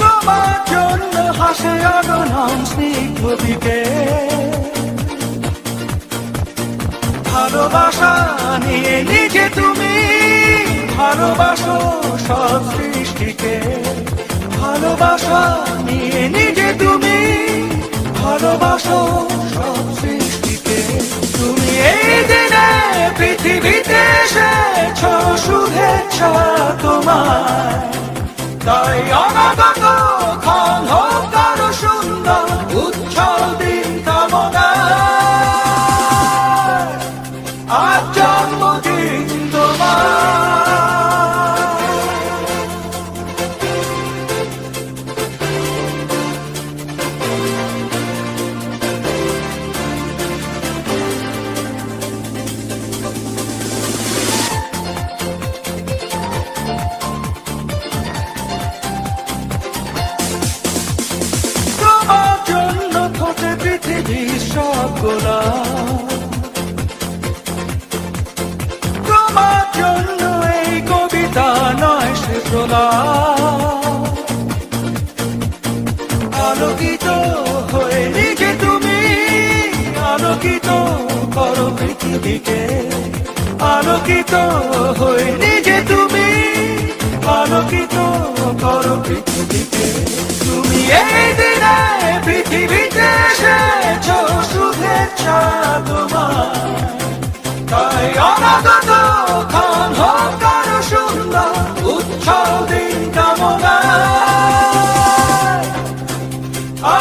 তোমার জন্য হাসে ভালোবাসা নিয়ে নিজে তুমি ভালোবাসো সব সৃষ্টিকে। ভালোবাসা নিয়ে নিজে তুমি ভালোবাসো সব সৃষ্টিকে। তোমার তাই গোলাপ তোমার জন্য এই কবিতা নয় সে প্রলাপ আলোকিত হয়ে নিজে তুমি, আলোকিত করো পৃথিবীকে। আলোকিত তুমি এই দিনে পৃথিবীতে এসেছ।